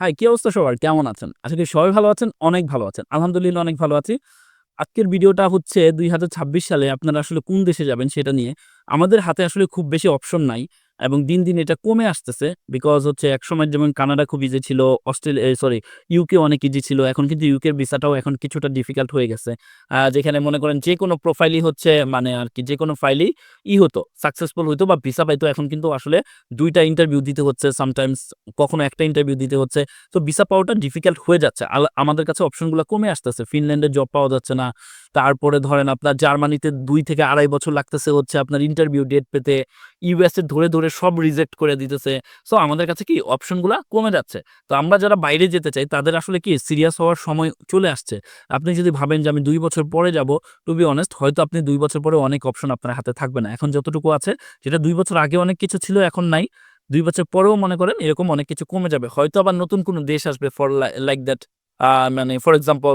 High, কি অবস্থা সবার? কেমন আছেন? আশা করি সবাই ভালো আছেন, অনেক ভালো আছেন। আলহামদুলিল্লাহ, অনেক ভালো আছি। আজকের ভিডিওটা হচ্ছে দুই হাজার ছাব্বিশ সালে আপনারা আসলে কোন দেশে যাবেন সেটা নিয়ে। আমাদের হাতে আসলে খুব বেশি অপশন নাই। এবং দিন দিন এটা কমে আসতেছে বিকজ হচ্ছে একসময় যেমন কানাডা খুব ইজি ছিল, অস্ট্রেলিয়া সরি ইউকে অনেক ইজি ছিল, এখন কিন্তু ইউকের ভিসাটাও এখন কিছুটা ডিফিকাল্ট হয়ে গেছে। যেখানে মনে করেন যে কোনো প্রোফাইলই হচ্ছে মানে আর কি, যে কোনো ফাইলই ই হতো সাকসেসফুল হতো বা ভিসা পাইতো, এখন কিন্তু আসলে দুইটা ইন্টারভিউ দিতে হচ্ছে সামটাইমস কখনো একটা ইন্টারভিউ দিতে হচ্ছে। তো ভিসা পাওয়াটা ডিফিকাল্ট হয়ে যাচ্ছে। আমাদের কাছে অপশনগুলো কমে আসতেছে ফিনল্যান্ডে জব পাওয়া যাচ্ছে না, তারপরে ধরেন আপনার জার্মানিতে দুই থেকে আড়াই বছর লাগতেছে হচ্ছে আপনার ইন্টারভিউ ডেট পেতে ইউএসএ ধরে ধরে সব রিজেক্ট করে দিতেছে। সো আমাদের কাছে কি অপশনগুলো কমে যাচ্ছে। তো আমরা যারা বাইরে যেতে চাই, তাদের আসলে কি সিরিয়াস হওয়ার সময় চলে আসছে। আপনি যদি ভাবেন যে আমি দুই বছর পরে যাব টু বি অনেস্ট হয়তো আপনি দুই বছর পরে অনেক অপশন আপনার হাতে থাকবে না। এখন যতটুকু আছে, যেটা দুই বছর আগে অনেক কিছু ছিল, এখন নাই। দুই বছর পরেও মনে করেন এরকম অনেক কিছু কমে যাবে। হয়তো আবার নতুন কোনো দেশ আসবে ফর লাইক দ্যাট মানে ফর এক্সাম্পল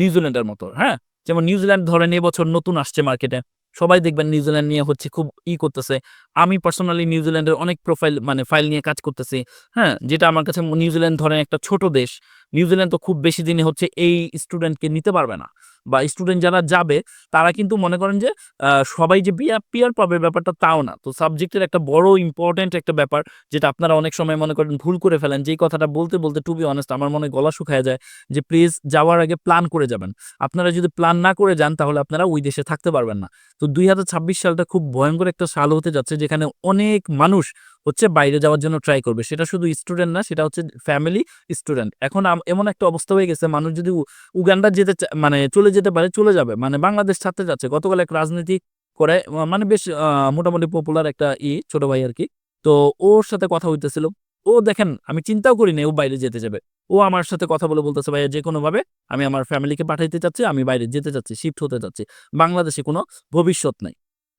নিউজিল্যান্ডের মতো। হ্যাঁ? যেমন নিউজিল্যান্ড ধরেন, এবছর নতুন আসছে মার্কেটে সবাই দেখবেন নিউজিল্যান্ড নিয়ে হচ্ছে খুব ই করতেছে। আমি পার্সোনালি নিউজিল্যান্ডের অনেক প্রোফাইল মানে ফাইল নিয়ে কাজ করতেছি। হ্যাঁ? যেটা আমার কাছে নিউজিল্যান্ড ধরেন একটা ছোট দেশ। নিউজিল্যান্ড তো খুব বেশি দিনে হচ্ছে এই স্টুডেন্টকে নিতে পারবে না। বা স্টুডেন্ট যারা যাবে, তারা কিন্তু মনে করেন যে সবাই যে পিয়ার পিয়ার পাবে ব্যাপারটা তাও না। তো সাবজেক্টের একটা বড় ইম্পর্টেন্ট একটা ব্যাপার, যেটা আপনারা অনেক সময় মনে করেন ভুল করে ফেলেন। যেই কথাটা বলতে বলতে টু বি অনেস্ট আমার মনে গলা শুকায় যায় যে প্লিজ যাওয়ার আগে প্ল্যান করে যাবেন। আপনারা যদি প্ল্যান না করে যান, তাহলে আপনারা ওই দেশে থাকতে পারবেন না। তো দুই হাজার ছাব্বিশ সালটা খুব ভয়ঙ্কর একটা সাল হতে যাচ্ছে, যেখানে অনেক মানুষ হচ্ছে বাইরে যাওয়ার জন্য ট্রাই করবে। সেটা শুধু স্টুডেন্ট না, সেটা হচ্ছে ফ্যামিলি স্টুডেন্ট এখন এমন একটা অবস্থা হয়ে গেছে, মানুষ যদি উগান্ডা যেতে মানে চলে যেতে পারে, চলে যাবে। মানে বাংলাদেশ ছাড়তে যাচ্ছে। গতকাল এক রাজনীতি করে মানে বেশ মোটামুটি পপুলার একটা ই, ছোট ভাই আর কি তো ওর সাথে কথা হইতেছিল। ও দেখেন, আমি চিন্তাও করি না ও বাইরে যেতে যাবে। ও আমার সাথে কথা বলে বলতেছে, ভাইয়া যে কোনোভাবে আমি আমার ফ্যামিলিকে পাঠাইতে চাচ্ছি, আমি বাইরে যেতে চাচ্ছি শিফট হতে চাচ্ছি। বাংলাদেশে কোনো ভবিষ্যৎ নাই।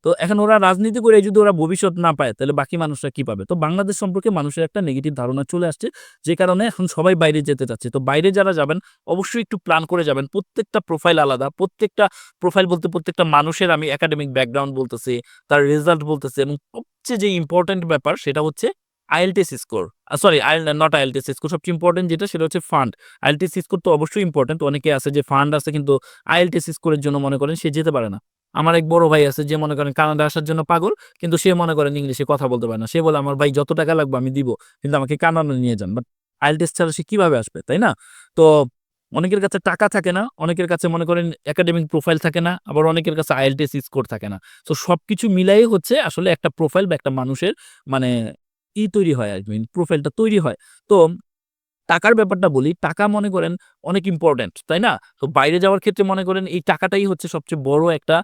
তো এখন ওরা রাজনীতি করে যদি ওরা ভবিষ্যৎ না পায়, তাহলে বাকি মানুষরা কি পাবে? তো বাংলাদেশ সম্পর্কে মানুষের একটা নেগেটিভ ধারণা চলে আসছে, যে কারণে এখন সবাই বাইরে যেতে চাচ্ছে। তো বাইরে যারা যাবেন, অবশ্যই একটু প্ল্যান করে যাবেন। প্রত্যেকটা প্রোফাইল আলাদা, প্রত্যেকটা প্রোফাইল বলতে প্রত্যেকটা মানুষের আমি একাডেমিক ব্যাকগ্রাউন্ড বলতেছি, তার রেজাল্ট বলতেছি এবং সবচেয়ে যে ইম্পর্টেন্ট ব্যাপার সেটা হচ্ছে IELTS score sorry IL not IELTS score সবচেয়ে ইম্পর্টেন্ট যেটা সেটা হচ্ছে ফান্ড আইএলটিএস স্কোর তো অবশ্যই ইম্পর্টেন্ট অনেকে আছে যে ফান্ড আছে কিন্তু আইএলটিএস স্কোরের জন্য মনে করেন সে যেতে পারে না। আমার এক বড় ভাই আছে, যে মনে করেন কানাডা আসার জন্য পাগল, কিন্তু সে মনে করেন ইংলিশে কথা বলতে পারে না। সে বলে, আমার ভাই যত টাকা লাগবে আমি দিব, কিন্তু আমাকে কানাডা নিয়ে যান। বাট আইএলটিএস ছাড়া সে কীভাবে আসবে, তাই না? তো অনেকের কাছে টাকা থাকে না, অনেকের কাছে মনে করেন একাডেমিক প্রোফাইল থাকে না, আবার অনেকের কাছে আইএলটিএস স্কোর থাকে না। তো সব কিছু মিলাই হচ্ছে আসলে একটা প্রোফাইল বা একটা মানুষের মানে ই তৈরি হয় আর কি প্রোফাইলটা তৈরি হয়। তো টাকার ব্যাপারটা বলি, টাকা মনে করেন অনেক ইম্পর্টেন্ট তাই না? তো বাইরে যাওয়ার ক্ষেত্রে মনে করেন এই টাকাটাই হচ্ছে সবচেয়ে বড় একটা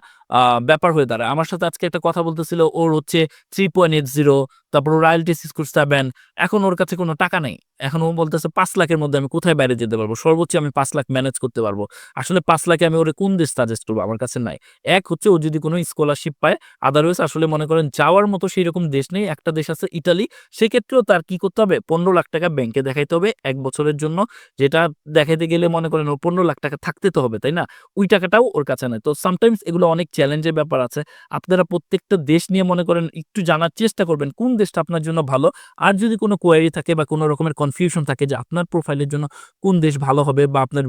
ব্যাপার হয়ে দাঁড়ায়। আমার সাথে আজকে একটা কথা বলতেছিল, ওর হচ্ছে থ্রি পয়েন্ট এইট জিরো তারপর রয়্যালটি স্কোর সেভেন এখন ওর কাছে কোনো টাকা নেই। এখন ও বলতেছে, পাঁচ লাখের মধ্যে আমি কোথায় বাইরে যেতে পারব? সর্বোচ্চ আমি পাঁচ লাখ ম্যানেজ করতে পারব। আসলে পাঁচ লাখে আমি ওরে কোন দেশ সাজেস্ট করব? আমার কাছে নাই। এক হচ্ছে, ও যদি কোনো স্কলারশিপ পায় আদারওয়াইজ আসলে মনে করেন যাওয়ার মতো সেই রকম দেশ নেই। একটা দেশ আছে ইটালি, সেক্ষেত্রেও তার কি করতে হবে? পনেরো লাখ টাকা ব্যাংকে দেখাইতে হবে এক বছরের জন্য, যেটা দেখাইতে গেলে মনে করেন ওর পনেরো লাখ টাকা থাকতে তো হবে, তাই না? ওই টাকাটাও ওর কাছে নেই। তো সামটাইমস এগুলো অনেক চ্যালেঞ্জের ব্যাপার আছে। আপনারা প্রত্যেকটা দেশ নিয়ে মনে করেন একটু জানার চেষ্টা করবেন, কোন দেশটা আপনার জন্য ভালো? আর যদি কোনো কোয়ারি থাকে বা কোনো রকমের কনফিউশন থাকে যে আপনার প্রোফাইলের জন্য কোন দেশ ভালো হবে বা আপনার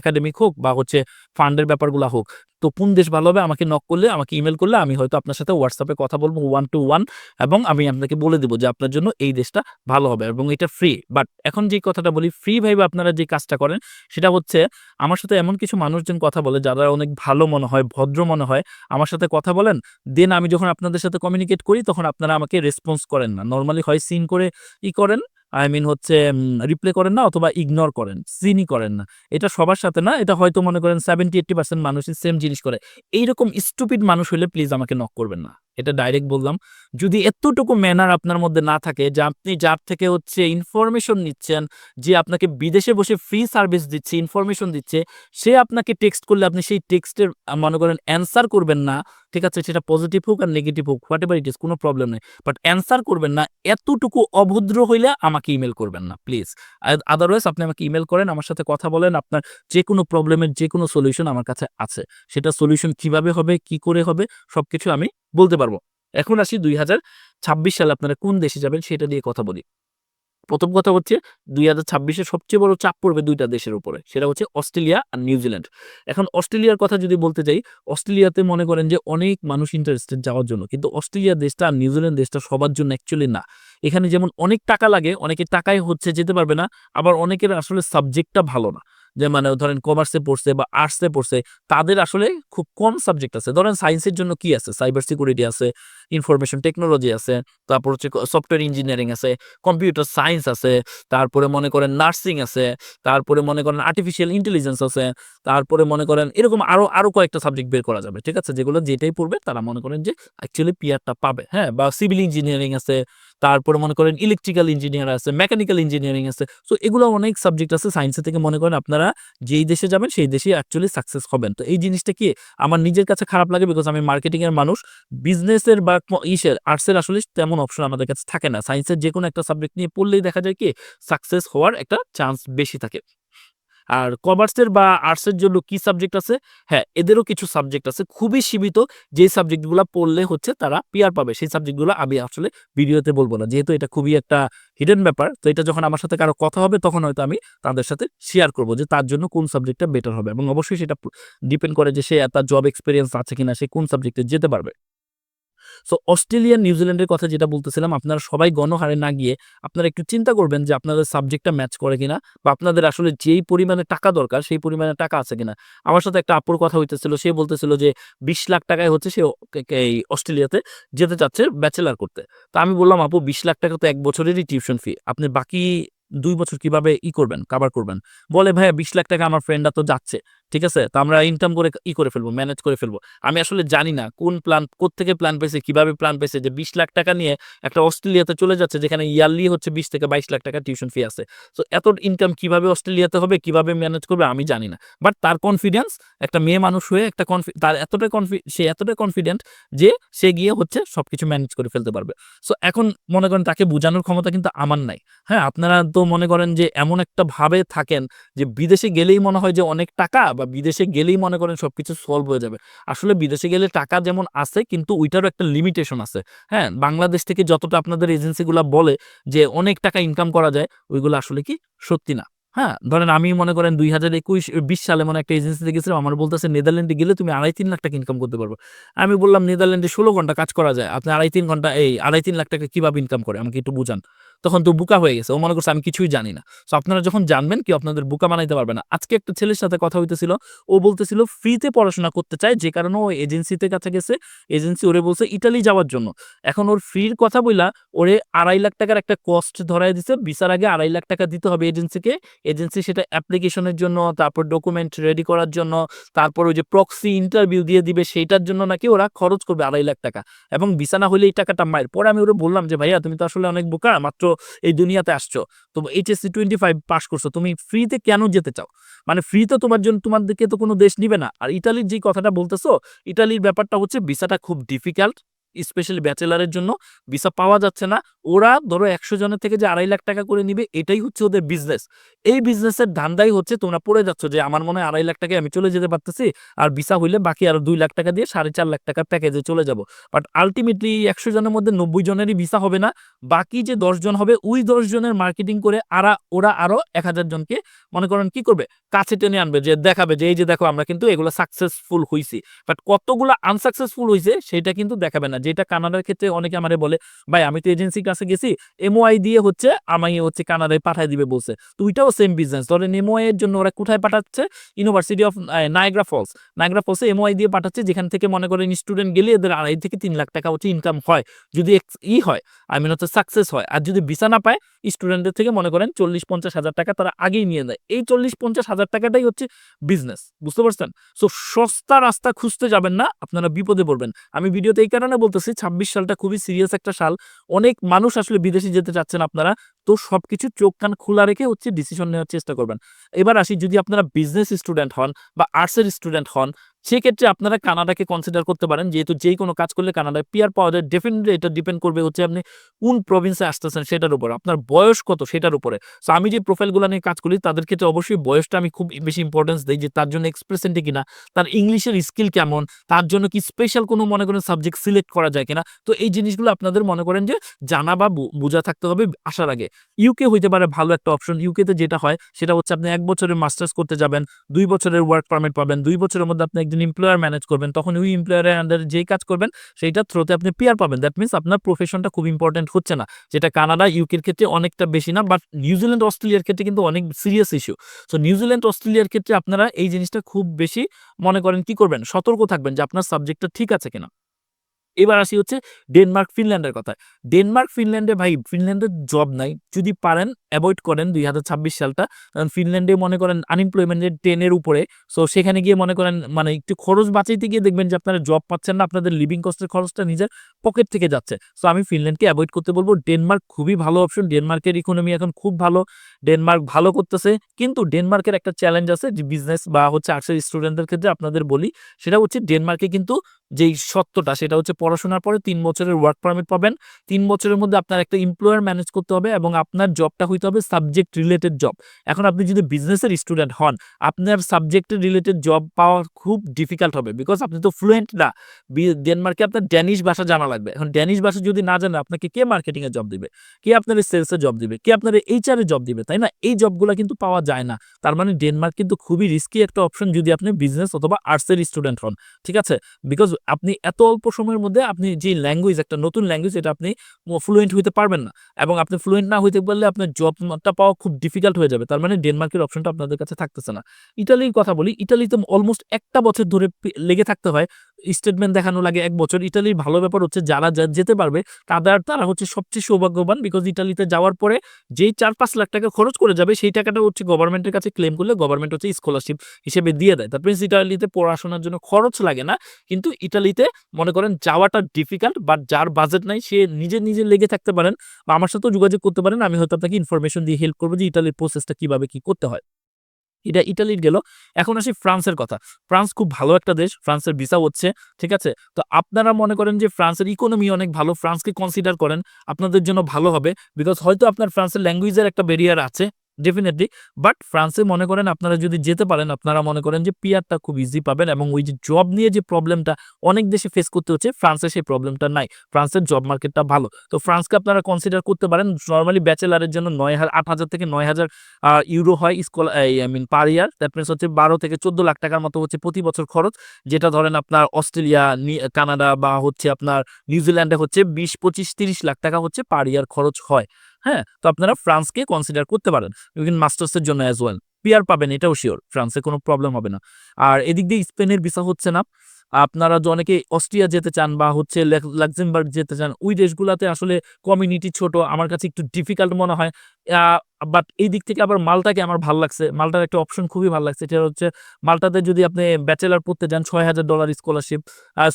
একাডেমিক হোক বা হচ্ছে ফান্ডের ব্যাপারগুলো হোক তো কোন দেশ ভালো হবে আমাকে নক করলে, আমাকে ইমেল করলে আমি হয়তো আপনার সাথে হোয়াটসঅ্যাপে কথা বলব ওয়ান টু ওয়ান এবং আমি আপনাকে বলে দেবো যে আপনার জন্য এই দেশটা ভালো হবে এবং এটা ফ্রি বাট এখন যে কথাটা বলি ফ্রি ভাইবে আপনারা যে কাজটা করেন, সেটা হচ্ছে আমার সাথে এমন কিছু মানুষজন কথা বলে যারা অনেক ভালো মনে হয়, ভদ্র মনে হয়, আমার সাথে কথা বলেন দেন আমি যখন আপনাদের সাথে কমিউনিকেট করি, তখন আপনারা আমাকে রেসপন্স করেন না। নর্মালি হয় সিন করে ই করেন আই মিন হচ্ছে রিপ্লে করেন না অথবা ইগনোর করেন, সিনই করেন না। এটা সবার সাথে না, এটা হয়তো মনে করেন সেভেন্টি এইট্টি পার্সেন্ট মানুষই সেম জিনিস করে। এইরকম স্টুপিড মানুষ হলে প্লিজ আমাকে নক করবেন না। এটা ডাইরেক্ট বললাম। যদি এতটুকু ম্যানার আপনার মধ্যে না থাকে যে আপনি যার থেকে হচ্ছে ইনফরমেশন নিচ্ছেন, যে আপনাকে বিদেশে বসে ফ্রি সার্ভিস দিচ্ছে ইনফরমেশন দিচ্ছে, সে আপনাকে টেক্সট করলে আপনি সেই টেক্সটের মনে করেন অ্যান্সার করবেন না, ঠিক আছে? সেটা পজিটিভ হোক আর নেগেটিভ হোক হোয়াট এভার ইট ইস কোনো প্রবলেম নেই। বাট অ্যান্সার করবেন না, এতটুকু অভদ্র হইলে আমাকে ইমেল করবেন না প্লিজ আদারওয়াইজ আপনি আমাকে ইমেল করেন, আমার সাথে কথা বলেন, আপনার যে কোনো প্রবলেমের যে কোনো সলিউশন আমার কাছে আছে। সেটা সলিউশন কীভাবে হবে, কি করে হবে, সবকিছু আমি বলতে পারব। এখন আসি দুই হাজার ছাব্বিশ সালে আপনারা কোন দেশে যাবেন সেটা দিয়ে কথা বলি। প্রথম কথা হচ্ছে দুই হাজার ছাব্বিশে সবচেয়ে বড় চাপ পড়বে দুইটা দেশের উপরে, সেটা হচ্ছে অস্ট্রেলিয়া আর নিউজিল্যান্ড এখন অস্ট্রেলিয়ার কথা যদি বলতে যাই, অস্ট্রেলিয়াতে মনে করেন যে অনেক মানুষ ইন্টারেস্টেড যাওয়ার জন্য, কিন্তু অস্ট্রেলিয়া দেশটা আর নিউজিল্যান্ড দেশটা সবার জন্য অ্যাকচুয়ালি না। এখানে যেমন অনেক টাকা লাগে অনেকে টাকায় হচ্ছে যেতে পারবে না, আবার অনেকের আসলে সাবজেক্টটা ভালো না। যে মানে ধরেন কমার্সে পড়ছে বা আর্টসে পড়ছে, তাদের আসলে খুব কম সাবজেক্ট আছে। ধরেন সায়েন্সের জন্য কি আছে? সাইবার সিকিউরিটি আছে ইনফরমেশন টেকনোলজি আছে, তারপর হচ্ছে সফটওয়্যার ইঞ্জিনিয়ারিং আছে কম্পিউটার সায়েন্স আছে, তারপরে মনে করেন নার্সিং আছে, তারপরে মনে করেন আর্টিফিশিয়াল ইন্টেলিজেন্স আছে, তারপরে মনে করেন এরকম আরও আরও কয়েকটা সাবজেক্ট বের করা যাবে, ঠিক আছে? যেগুলো যেটাই পড়বে তারা মনে করেন যে অ্যাকচুয়ালি পিয়ারটা পাবে হ্যাঁ? বা সিভিল ইঞ্জিনিয়ারিং আছে, তারপরে মনে করেন ইলেকট্রিক্যাল ইঞ্জিনিয়ার আছে মেকানিক্যাল ইঞ্জিনিয়ারিং আছে সো এগুলো অনেক সাবজেক্ট আছে সায়েন্সের থেকে মনে করেন আপনারা যেই দেশে যাবেন, সেই দেশেই অ্যাকচুয়ালি সাকসেস হবেন। তো এই জিনিসটা কি আমার নিজের কাছে খারাপ লাগে? বিকজ আমি মার্কেটিং এর মানুষ। বিজনেসের বা ইসের আর্টসের আসলে তেমন অপশন আমাদের কাছে থাকে না। সায়েন্সের যে কোনো একটা সাবজেক্ট নিয়ে পড়লেই দেখা যায় কি সাকসেস হওয়ার একটা চান্স বেশি থাকে। আর কমার্সের বা আর্টসের জন্য কি সাবজেক্ট আছে? হ্যাঁ এদেরও কিছু সাবজেক্ট আছে। খুবই সীমিত যে সাবজেক্টগুলো পড়লে হচ্ছে তারা পিয়ার পাবে। সেই সাবজেক্টগুলো আমি আসলে ভিডিওতে বলব না। যেহেতু এটা খুবই একটা হিডেন ব্যাপার, তো এটা যখন আমার সাথে কারও কথা হবে তখন হয়তো আমি তাদের সাথে শেয়ার করব যে তার জন্য কোন সাবজেক্টটা বেটার হবে। এবং অবশ্যই সেটা ডিপেন্ড করে যে সে তার জব এক্সপিরিয়েন্স আছে কিনা, সে কোন সাবজেক্টে যেতে পারবে। সো অস্ট্রেলিয়া নিউজিল্যান্ডের কথা যেটা বলতেছিলাম, আপনারা সবাই গণহারে না গিয়ে আপনারা একটু চিন্তা করবেন যে আপনাদের সাবজেক্টটা ম্যাচ করে কিনা বা আপনাদের আসলে যেই পরিমাণে টাকা দরকার, সেই পরিমাণে টাকা আছে কিনা। আমার সাথে একটা আপুর কথা হইতেছিল, সে বলতেছিল যে বিশ লাখ টাকায় হচ্ছে সে এই অস্ট্রেলিয়াতে যেতে চাচ্ছে ব্যাচেলার করতে। তা আমি বললাম, আপু, বিশ লাখ টাকা তো এক বছরেরই টিউশন ফি আপনি বাকি দুই বছর কীভাবে ই করবেন কাভার করবেন? বলে, ভাইয়া, বিশ লাখ টাকা আমার ফ্রেন্ডরা তো যাচ্ছে। ঠিক আছে? তো আমরা ইনকাম করে ই করে ফেলব ম্যানেজ করে ফেলব। আমি আসলে জানি না কোন প্ল্যান থেকে প্ল্যান পেয়েছে কীভাবে প্ল্যান পেয়েছে যে বিশ লাখ টাকা নিয়ে একটা অস্ট্রেলিয়াতে চলে যাচ্ছে, যেখানে ইয়ারলি হচ্ছে বিশ থেকে বাইশ লাখ টাকা টিউশন ফি আছে। তো এত ইনকাম কীভাবে অস্ট্রেলিয়াতে হবে, কীভাবে ম্যানেজ করবে, আমি জানি না। বাট তার কনফিডেন্স একটা মেয়ে মানুষ হয়ে একটা তার এতটা কনফি সে এতটা কনফিডেন্ট যে সে গিয়ে হচ্ছে সবকিছু ম্যানেজ করে ফেলতে পারবে। সো এখন মনে করেন তাকে বোঝানোর ক্ষমতা কিন্তু আমার নাই। হ্যাঁ আপনারা তো মনে করেন যে এমন একটা ভাবে থাকেন যে বিদেশে গেলেই মনে হয় যে অনেক টাকা, বা বিদেশে গেলেই মনে করেন সবকিছু সলভ হয়ে যাবে। আসলে বিদেশে গেলে টাকা যেমন আছে, কিন্তু ওইটারও একটা লিমিটেশন আছে। হ্যাঁ বাংলাদেশ থেকে যতটা আপনাদের এজেন্সিগুলো বলে যে অনেক টাকা ইনকাম করা যায়, ওইগুলো আসলে কি সত্যি না। হ্যাঁ ধরেন আমি মনে করেন দুই হাজার একুশ, বিশ সালে মনে একটা এজেন্সিতে গেছিলাম, আমার বলতেছে নেদারল্যান্ডে গেলে তুমি আড়াই তিন লাখ টাকা ইনকাম করতে পারব। আমি বললাম নেদারল্যান্ডে ষোলো ঘণ্টা কাজ করা যায়, আপনি আড়াই তিন ঘণ্টা, এই আড়াই তিন লাখ টাকা কীভাবে ইনকাম করে আমাকে একটু বুঝান। তখন তো বুকা হয়ে গেছে। ও মনে করছে, আমি কিছুই জানি না। তো আপনারা যখন জানবেন কি, আপনাদের বুকা বানাইতে পারবে না। আজকে একটা ছেলের সাথে কথা হইতেছিল। ও বলতেছিল ফ্রিতে পড়াশোনা করতে চায় যে কারণে ও এজেন্সিতে কাছে গেছে। এজেন্সি ওরে বলছে ইটালি যাওয়ার জন্য। এখন ওর ফ্রির কথা বইলা ওরে আড়াই লাখ টাকার একটা কস্ট ধরাই দিছে। ভিসার আগে আড়াই লাখ টাকা দিতে হবে এজেন্সিকে এজেন্সি সেটা অ্যাপ্লিকেশনের জন্য, তারপর ডকুমেন্ট রেডি করার জন্য, তারপর ওই যে প্রক্সি ইন্টারভিউ দিয়ে দিবে, সেইটার জন্য নাকি ওরা খরচ করবে আড়াই লাখ টাকা। এবং বিছানা হলে এই টাকাটা মায়ের। পরে আমি ওরা বললাম যে, ভাইয়া, তুমি তো আসলে অনেক বোকা, মাত্র এই দুনিয়াতে আসছো। তো এইচএসসি টোয়েন্টি ফাইভ পাস করছ, তুমি ফ্রিতে কেন যেতে চাও? মানে ফ্রিতে তোমার জন্য তোমাদেরকে তো কোনো দেশ নিবে না। আর ইটালির যে কথাটা বলতেছো ইটালির ব্যাপারটা হচ্ছে ভিসাটা খুব ডিফিকাল্ট স্পেশালি ব্যাচেলারের জন্য ভিসা পাওয়া যাচ্ছে না। ওরা ধরো একশো জনের থেকে যে আড়াই লাখ টাকা করে নিবে, এটাই হচ্ছে ওদের বিজনেস এই বিজনেসের ধান্দাই হচ্ছে তোমরা পড়ে যাচ্ছ যে আমার মনে হয় আড়াই লাখ টাকায় আমি চলে যেতে পারতেছি, আর ভিসা হইলে বাকি আরও দুই লাখ টাকা দিয়ে সাড়ে চার লাখ টাকা প্যাকেজে চলে যাব। বাট আলটিমেটলি একশো জনের মধ্যে নব্বই জনেরই ভিসা হবে না, বাকি যে দশ জন হবে, ওই দশ জনের মার্কেটিং করে আরা, ওরা আরও এক হাজার জনকে মনে করেন কি করবে? কাছে টেনে আনবে যে দেখাবে যে এই যে দেখো আমরা কিন্তু এগুলো সাকসেসফুল হইছি। বাট কতগুলো আনসাকসেসফুল হয়েছে সেটা কিন্তু দেখাবে না। যেটা কানাডার ক্ষেত্রে অনেকে আমারে বলে, ভাই, আমি তো এজেন্সির কাছে গেছি এমওআই দিয়ে হচ্ছে আমাকে হচ্ছে কানাডায় পাঠায় দিবে বলছে। তো ওইটাও সেম বিজনেস ধরেন এমওআই এর জন্য ওরা কোথায় পাঠাচ্ছে? University of Niagara Falls Niagara ফলসে MOI দিয়ে পাঠাচ্ছে, যেখান থেকে মনে করেন স্টুডেন্ট গেলে এদের আড়াই থেকে তিন লাখ টাকা হচ্ছে ইনকাম হয়। যদি ই হয় আই মিন হচ্ছে সাকসেস হয়। আর যদি ভিসা না পায় স্টুডেন্টদের থেকে মনে করেন চল্লিশ পঞ্চাশ হাজার টাকা তারা আগেই নিয়ে নেয়। এই চল্লিশ পঞ্চাশ হাজার টাকাটাই হচ্ছে বিজনেস বুঝতে পারছেন? সো সস্তা রাস্তা খুঁজতে যাবেন না, আপনারা বিপদে পড়বেন। আমি ভিডিওতে এই কারণে বলতেছি, ছাব্বিশ সালটা খুবই সিরিয়াস একটা সাল। অনেক মানুষ আসলে বিদেশে যেতে চাচ্ছেন আপনারা। তো সবকিছু চোখ কান খোলা রেখে হচ্ছে ডিসিশন নেওয়ার চেষ্টা করবেন। এবার আসি, যদি আপনারা বিজনেস স্টুডেন্ট হন বা আর্টসের স্টুডেন্ট হন সেক্ষেত্রে আপনারা কানাডাকে কনসিডার করতে পারেন। যেহেতু যেই কোনো কাজ করলে কানাডায় পিয়ার পাওয়া যায় ডেফিনেটলি এটা ডিপেন্ড করবে হচ্ছে আপনি কোন প্রভিন্সে আসতেছেন সেটার উপর। আপনার বয়স কত সেটার উপরে। সো আমি যে প্রোফাইলগুলো নিয়ে কাজ করি, তাদের ক্ষেত্রে অবশ্যই বয়সটা আমি খুব বেশি ইম্পর্টেন্স দিই যে তার জন্য এক্সপ্রেসেন্টে কিনা, তার ইংলিশের স্কিল কেমন, তার জন্য কি স্পেশাল কোনো মনে করেন সাবজেক্ট সিলেক্ট করা যায় কিনা। তো এই জিনিসগুলো আপনাদের মনে করেন যে জানা বা বোঝা থাকতে হবে আসার আগে। ইউকে হইতে পারে ভালো একটা অপশন ইউকেতে যেটা হয়, সেটা হচ্ছে আপনি এক বছরের মাস্টার্স করতে যাবেন, দুই বছরের ওয়ার্ক পারমিট পাবেন, দুই বছরের মধ্যে আপনি একজন এমপ্লয়ার ম্যানেজ করবেন, তখন ওই এমপ্লয়ারের আন্ডারে যেই কাজ করবেন, সেইটা থ্রোতে আপনি পিয়ার পাবেন। দ্যাট মিনস আপনার প্রফেশনটা খুব ইম্পর্টেন্ট হচ্ছে না। যেটা কানাডা ইউকের ক্ষেত্রে অনেকটা বেশি না বাট নিউজিল্যান্ড অস্ট্রেলিয়ার ক্ষেত্রে কিন্তু অনেক সিরিয়াস ইস্যু সো নিউজিল্যান্ড অস্ট্রেলিয়ার ক্ষেত্রে আপনারা এই জিনিসটা খুব বেশি মনে করেন কি করবেন? সতর্ক থাকবেন যে আপনার সাবজেক্টটা ঠিক আছে কিনা। এবার আসি হচ্ছে ডেনমার্ক ফিনল্যান্ডের কথা ডেনমার্ক ফিনল্যান্ডে ভাই ফিনল্যান্ডের জব নাই। যদি পারেন অ্যাভয়েড করেন দুই হাজার ছাব্বিশ সালটা। ফিনল্যান্ডে মনে করেন আনএমপ্লয়মেন্টের টেনের উপরে সো সেখানে গিয়ে মনে করেন মানে একটু খরচ বাঁচাইতে গিয়ে দেখবেন যে আপনারা জব পাচ্ছেন না, আপনাদের লিভিং কস্টের খরচটা নিজের পকেট থেকে যাচ্ছে। সো আমি ফিনল্যান্ডকে অ্যাভয়েড করতে বলব ডেনমার্ক খুবই ভালো অপশন ডেনমার্কের ইকোনমি এখন খুব ভালো ডেনমার্ক ভালো করতেছে, কিন্তু ডেনমার্কের একটা চ্যালেঞ্জ আছে যে বিজনেস বা হচ্ছে আর্টসের স্টুডেন্টদের ক্ষেত্রে আপনাদের বলি, সেটা হচ্ছে ডেনমার্কে কিন্তু যেই সত্যটা, সেটা হচ্ছে পড়াশোনার পরে তিন বছরের ওয়ার্ক পারমিট পাবেন। তিন বছরের মধ্যে আপনার একটা এমপ্লয়ার ম্যানেজ করতে হবে এবং আপনার জবটা হইতে হবে সাবজেক্ট রিলেটেড জব এখন আপনি যদি বিজনেসের স্টুডেন্ট হন, আপনার সাবজেক্ট রিলেটেড জব পাওয়া খুব ডিফিকাল্ট হবে বিকজ আপনি তো ফ্লুয়েন্ট না। ডেনমার্কে আপনার ড্যানিশ ভাষা জানা লাগবে। এখন ড্যানিশ ভাষা যদি না জানে, আপনাকে কে মার্কেটিং এর জব দিবে? কে আপনার সেলসের জব দিবে? কে আপনার এইচআর জব দিবে? তাই না? এই জবগুলো কিন্তু পাওয়া যায় না। তার মানে ডেনমার্ক কিন্তু খুবই রিস্কি একটা অপশন যদি আপনি বিজনেস অথবা আর্টসের স্টুডেন্ট হন, ঠিক আছে? বিকজ আপনি এত অল্প সময়ের মধ্যে আপনি যে ল্যাঙ্গুয়েজ একটা নতুন ল্যাঙ্গুয়েজ এটা আপনি ফ্লুয়েন্ট হইতে পারবেন না। এবং আপনি ফ্লুয়েন্ট না হইতে পারলে আপনার জবটা পাওয়া খুব ডিফিকাল্ট হয়ে যাবে। তার মানে ডেনমার্কের অপশনটা আপনাদের কাছে থাকতেছে না। ইটালির কথা বলি ইটালিতে অলমোস্ট একটা বছর ধরে লেগে থাকতে হয়। স্টেটমেন্ট দেখানো লাগে এক বছর। ইটালির ভালো ব্যাপার হচ্ছে যারা যেতে পারবে, তাদের, তারা হচ্ছে সবচেয়ে সৌভাগ্যবান বিকজ ইটালিতে যাওয়ার পরে যেই চার পাঁচ লাখ টাকা খরচ করে যাবে, সেই টাকাটা হচ্ছে গভর্নমেন্টের কাছে ক্লেম করলে গভর্নমেন্ট হচ্ছে স্কলারশিপ হিসেবে দিয়ে দেয়। তারপরে ইটালিতে পড়াশোনার জন্য খরচ লাগে না, কিন্তু ইটালিতে মনে করেন যাওয়াটা ডিফিকাল্ট বাট যার বাজেট নাই, সে নিজে নিজে লেগে থাকতে পারেন বা আমার সাথেও যোগাযোগ করতে পারেন। আমি হয়তো আপনাকে ইনফরমেশন দিয়ে হেল্প করব যে ইটালির প্রসেসটা কীভাবে কি করতে হয়। এটা ইটালির গেল। এখন আসি ফ্রান্সের কথা। ফ্রান্স খুব ভালো একটা দেশ, ফ্রান্সের ভিসা হচ্ছে, ঠিক আছে? তো আপনারা মনে করেন যে ফ্রান্সের ইকোনমি অনেক ভালো, ফ্রান্সকে কনসিডার করেন, আপনাদের জন্য ভালো হবে বিকজ হয়তো আপনার ফ্রান্সের ল্যাঙ্গুয়েজের একটা ব্যারিয়ার আছে। ডেফিনেটলি বাট ফ্রান্সে মনে করেন আপনারা যদি যেতে পারেন, আপনারা মনে করেন যে পিয়ারটা খুব ইজি পাবেন এবং ওই যে জব নিয়ে যে প্রবলেমটা অনেক দেশে ফেস করতে হচ্ছে ফ্রান্সে সেই প্রবলেমটা নাই। ফ্রান্সের জব মার্কেটটা ভালো। তো ফ্রান্সকে আপনারা কনসিডার করতে পারেন। নর্মালি ব্যাচেলারের জন্য নয় হাজার, আট হাজার থেকে নয় হাজার ইউরো হয় scroll I mean per year that means হচ্ছে বারো থেকে চোদ্দ লাখ টাকার মতো হচ্ছে প্রতি বছর খরচ। যেটা ধরেন আপনার অস্ট্রেলিয়া কানাডা বা হচ্ছে আপনার নিউজিল্যান্ডে হচ্ছে বিশ, পঁচিশ, তিরিশ লাখ টাকা হচ্ছে পার ইয়ার খরচ হয়। হ্যাঁ? তো আপনারা ফ্রান্সকে কনসিডার করতে পারেন। ইভেন মাস্টার্সের জন্য অ্যাজ ওয়েল পিয়ার পাবেন, এটাও শিওর ফ্রান্সে কোনো প্রবলেম হবে না। আর এদিক দিয়ে স্পেনের ভিসা হচ্ছে না। আপনারা যে অনেকে অস্ট্রিয়া যেতে চান বা হচ্ছে লেক- লাক্সেমবার্গ যেতে চান, ওই দেশগুলোতে আসলে কমিউনিটি ছোট, আমার কাছে একটু ডিফিকাল্ট মনে হয়। বাট এই দিক থেকে আবার মালটাকে আমার ভালো লাগছে। মালটার একটা অপশন খুবই ভালো লাগছে। এটা হচ্ছে মালটাতে যদি আপনি ব্যাচেলার পড়তে যান, ছয় হাজার dollar scholarship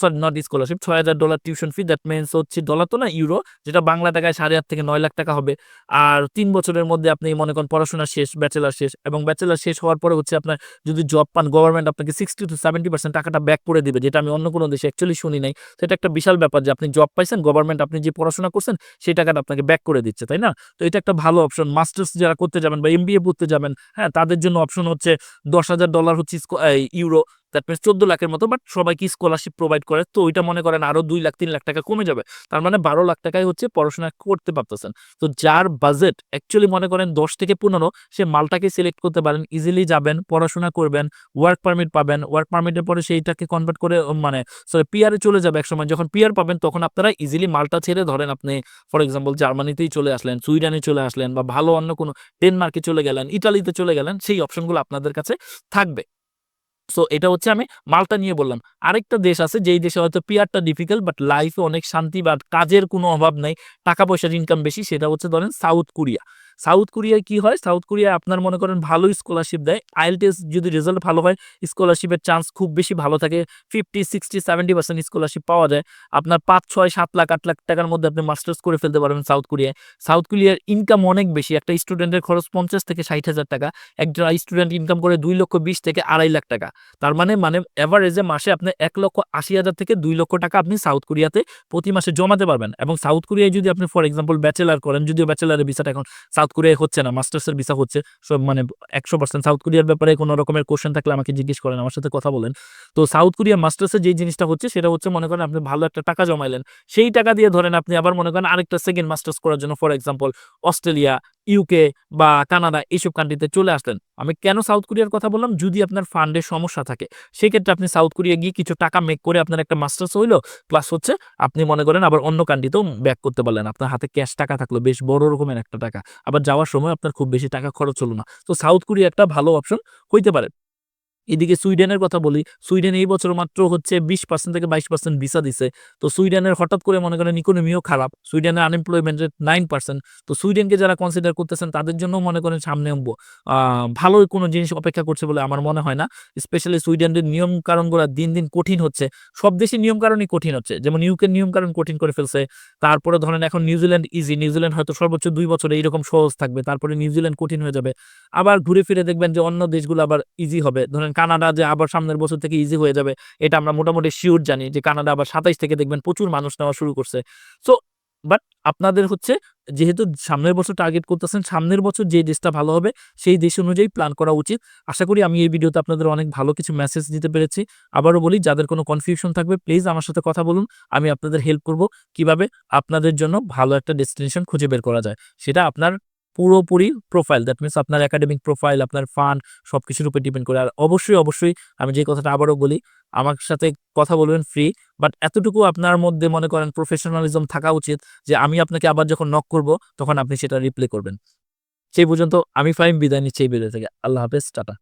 sorry not scholarship ছয় হাজার dollar tuition fee that means হচ্ছে ডলার তো না ইউরো যেটা বাংলা টাকায় সাড়ে আট থেকে নয় লাখ টাকা হবে। আর তিন বছরের মধ্যে আপনি মনে করেন পড়াশোনা শেষ ব্যাচেলার শেষ, এবং ব্যাচেলার শেষ হওয়ার পরে হচ্ছে আপনার যদি জব পান গভর্নমেন্ট আপনাকে সিক্সটি টু সেভেন্টি পার্সেন্ট টাকাটা ব্যাক করে দিবে। যেটা আমি অন্য কোনো দেশে অ্যাকচুয়ালি শুনি নাই। সেটা একটা বিশাল ব্যাপার যে আপনি জব পাইছেন গভর্নমেন্ট আপনি যে পড়াশোনা করছেন, সেই টাকাটা আপনাকে ব্যাক করে দিচ্ছে, তাই না? তো এটা একটা ভালো অপশন মাস্টার্স যারা করতে যাবেন বা এমবিএ পড়তে যাবেন হ্যাঁ তাদের জন্য অপশন হচ্ছে দশ হাজার ডলার হচ্ছে ইউরো দ্যাট মিনস চোদ্দ লাখের মতো বাট সবাইকে স্কলারশিপ প্রোভাইড করে। তো ওইটা মনে করেন আরও দুই লাখ, তিন লাখ টাকা কমে যাবে। তার মানে বারো লাখ টাকায় হচ্ছে পড়াশোনা করতে পারতেছেন। তো যার বাজেট অ্যাকচুয়ালি মনে করেন দশ থেকে পনেরো, সে মালটাকে সিলেক্ট করতে পারেন ইজিলি যাবেন, পড়াশোনা করবেন ওয়ার্ক পারমিট পাবেন। ওয়ার্ক পারমিটের পরে সেইটাকে কনভার্ট করে মানে সরি পিয়ারে চলে যাবে একসময়। যখন পিয়ার পাবেন, তখন আপনারা ইজিলি মালটা ছেড়ে ধরেন আপনি ফর এক্সাম্পল জার্মানিতেই চলে আসলেন, সুইডেনে চলে আসলেন বা ভালো অন্য কোনো, ডেনমার্কে চলে গেলেন, ইটালিতে চলে গেলেন, সেই অপশনগুলো আপনাদের কাছে থাকবে। সো এটা হচ্ছে আমি মালটা নিয়ে বললাম। আরেকটা দেশ আছে, যেই দেশে হয়তো পিয়ারটা ডিফিকাল্ট বাট লাইফে অনেক শান্তি বা কাজের কোনো অভাব নাই, টাকা পয়সার ইনকাম বেশি, সেটা হচ্ছে ধরেন সাউথ কোরিয়া সাউথ কোরিয়ায় কি হয়? সাউথ কোরিয়ায় আপনার মনে করেন ভালো স্কলারশিপ দেয়। আইএলটিএস যদি রেজাল্ট ভালো হয় স্কলারশিপের চান্স খুব বেশি ভালো থাকে। Fifty sixty seventy percent scholarship পাওয়া যায়। আপনার পাঁচ, ছয়, সাত লাখ, আট লাখ টাকার মধ্যে আপনি মাস্টার্স করে ফেলতে পারবেন সাউথ কোরিয়ায়। সাউথ কোরিয়ার ইনকাম অনেক বেশি। একটা স্টুডেন্টের খরচ পঞ্চাশ থেকে ষাট হাজার টাকা। একজন স্টুডেন্ট ইনকাম করে দুই লক্ষ বিশ থেকে আড়াই লাখ টাকা। তার মানে মানে অ্যাভারেজে মাসে আপনি এক লক্ষ আশি হাজার থেকে দুই লক্ষ টাকা আপনি সাউথ কোরিয়াতে প্রতি মাসে জমাতে পারবেন। এবং সাউথ কোরিয়ায় যদি আপনি ফর এক্সাম্পল ব্যাচেলার করেন, যদিও ব্যাচেলারের ভিসাটা এখন সাউথ কোরিয়ায় হচ্ছে না, মাস্টার্সের ভিসা হচ্ছে, সব মানে একশো পার্সেন্ট সাউথ কোরিয়ার ব্যাপারে কোনো রকমের কোশ্চেন থাকলে আমাকে জিজ্ঞেস করেন, আমার সাথে কথা বলেন। তো সাউথ কোরিয়া মাস্টার্সের যে জিনিসটা হচ্ছে, সেটা হচ্ছে মনে করেন আপনি ভালো একটা টাকা জমাইলেন। সেই টাকা দিয়ে ধরেন আপনি আবার মনে করেন আরেকটা সেকেন্ড মাস্টার্স করার জন্য ফর এক্সাম্পল অস্ট্রেলিয়া ইউকে বা কানাডা এইসব কান্ট্রিতে চলে আসলেন। আমি কেন সাউথ কোরিয়ার কথা বললাম? যদি আপনার ফান্ডের সমস্যা থাকে, সেক্ষেত্রে আপনি সাউথ কোরিয়া গিয়ে কিছু টাকা মেক করে আপনার একটা মাস্টার্স হইল প্লাস হচ্ছে আপনি মনে করেন আবার অন্য কান্ট্রিতেও ব্যাক করতে পারলেন। আপনার হাতে ক্যাশ টাকা থাকল, বেশ বড় রকমের একটা টাকা। আবার যাওয়ার সময় আপনার খুব বেশি টাকা খরচ হলো না। তো সাউথ কোরিয়া একটা ভালো অপশন হইতে পারে। এদিকে সুইডেনের কথা বলি, সুইডেন এই বছর মাত্র হচ্ছে বিশ পার্সেন্ট থেকে বাইশ পার্সেন্ট ভিসা দিছে। তো সুইডেনের হঠাৎ করে মনে করেন ইকোনমিও খারাপ, সুইডেনের আনএমপ্লয়মেন্ট রেট নাইন পার্সেন্ট তো সুইডেনকে যারা কনসিডার করতেছেন তাদের জন্য মনে করেন সামনে ভালো কোনো জিনিস অপেক্ষা করছে বলে আমার মনে হয় না। স্পেশালি সুইডেনের নিয়ম কারণগুলো দিন দিন কঠিন হচ্ছে। সব দেশের নিয়ম কারণই কঠিন হচ্ছে। যেমন ইউকের নিয়ম কারণ কঠিন করে ফেলছে, তারপরে ধরেন এখন নিউজিল্যান্ড ইজি নিউজিল্যান্ড হয়তো সর্বোচ্চ দুই বছরে এইরকম সহজ থাকবে, তারপরে নিউজিল্যান্ড কঠিন হয়ে যাবে। আবার ঘুরে ফিরে দেখবেন যে অন্য দেশগুলো আবার ইজি হবে। ধরেন কানাডা যে আবার সামনের বছর থেকে ইজি হয়ে যাবে, এটা আমরা মোটামুটি শিওর জানি যে কানাডা আবার সাতাইশ থেকে দেখবেন প্রচুর মানুষ নেওয়া শুরু করছে। সো বাট আপনাদের হচ্ছে যেহেতু সামনের বছর টার্গেট করতেছেন, সামনের বছর যে দেশটা ভালো হবে, সেই দেশ অনুযায়ী প্ল্যান করা উচিত। আশা করি আমি এই ভিডিওতে আপনাদের অনেক ভালো কিছু মেসেজ দিতে পেরেছি। আবারও বলি, যাদের কোনো কনফিউশন থাকবে প্লিজ আমার সাথে কথা বলুন, আমি আপনাদের হেল্প করব। কীভাবে? আপনাদের জন্য ভালো একটা ডেস্টিনেশন খুঁজে বের করা যায়। সেটা আপনার পুরোপুরি প্রোফাইল দ্যাট মিনস আপনার একাডেমিক প্রোফাইল আপনার ফান্ড সব কিছুর উপর ডিপেন্ড করে। আর অবশ্যই অবশ্যই আমি যে কথাটা আবারও বলি, আমার সাথে কথা বলবেন ফ্রি বাট এতটুকু আপনার মধ্যে মনে করেন প্রফেশনালিজম থাকা উচিত যে আমি আপনাকে আবার যখন নক করব, তখন আপনি সেটা রিপ্লে করবেন। সেই পর্যন্ত আমি ফাইম বিদায় নিচ্ছি এই ভিডিও থেকে। আল্লাহ হাফেজ, টাটা।